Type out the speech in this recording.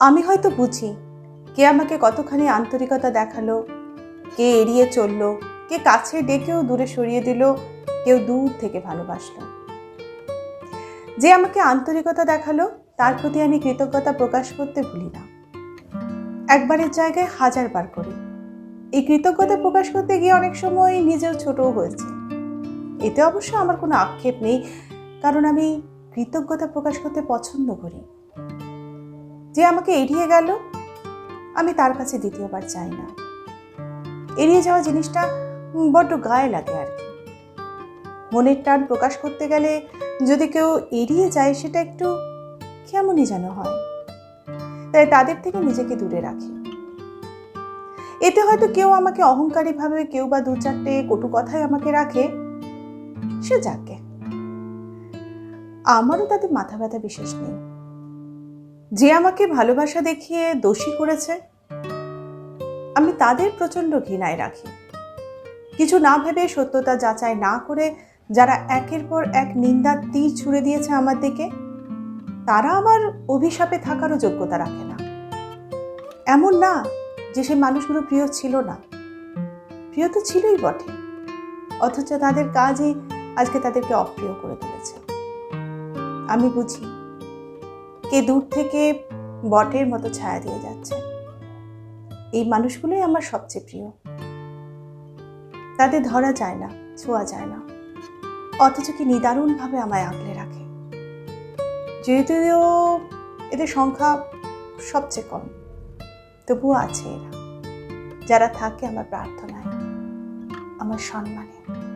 আমি হয়তো বুঝি কে আমাকে কতখানি আন্তরিকতা দেখাল, কে এড়িয়ে চলল, কে কাছে ডেকেও দূরে সরিয়ে দিল, কেউ দূর থেকে ভালোবাসলো। যে আমাকে আন্তরিকতা দেখাল, তার প্রতি আমি কৃতজ্ঞতা প্রকাশ করতে ভুলি না। একবারের জায়গায় হাজার বার করি। এই কৃতজ্ঞতা প্রকাশ করতে গিয়ে অনেক সময় নিজেও ছোটও হয়েছে। এতে অবশ্য আমার কোনো আক্ষেপ নেই, কারণ আমি কৃতজ্ঞতা প্রকাশ করতে পছন্দ করি। যে আমাকে এড়িয়ে গেল, আমি তার কাছে দ্বিতীয়বার চাই না। এড়িয়ে যাওয়া জিনিসটা বড্ড গায়ে লাগে আর কি। মনের টান প্রকাশ করতে গেলে যদি কেউ এড়িয়ে যায়, সেটা একটু কেমনই যেন হয়। তাই তাদের থেকে নিজেকে দূরে রাখি। এতে হয়তো কেউ আমাকে অহংকারী ভাবে কেউ বা দু চারটে কটু কথায় আমাকে রাখে, সে যাকে। আমারও তাতে মাথা ব্যথা বিশেষ নেই। যে আমাকে ভালোবাসা দেখিয়ে দোষী করেছে, আমি তাদের প্রচণ্ড ঘৃণায় রাখি। কিছু না ভেবে সত্যতা যাচাই না করে যারা একের পর এক নিন্দার তীর ছুড়ে দিয়েছে আমার দিকে, তারা আমার অভিশাপে থাকারও যোগ্যতা রাখে না। এমন না যে সে মানুষগুলো প্রিয় ছিল না। প্রিয় তো ছিলই বটে, অথচ তাদের কাজই আজকে তাদেরকে অপ্রিয় করে তুলেছে। আমি বুঝি কে দূর থেকে বটের মতো ছায়া দিয়ে যাচ্ছে। এই মানুষগুলোই আমার সবচেয়ে প্রিয়। তাদের ধরা যায় না, ছোঁয়া যায় না। অথচ কি নিদারুণভাবে আমায় আগলে রাখে। যদিও এদের সংখ্যা সবচেয়ে কম, তবুও আছে এরা। যারা থাকে আমার প্রার্থনায়, আমার সম্মানে।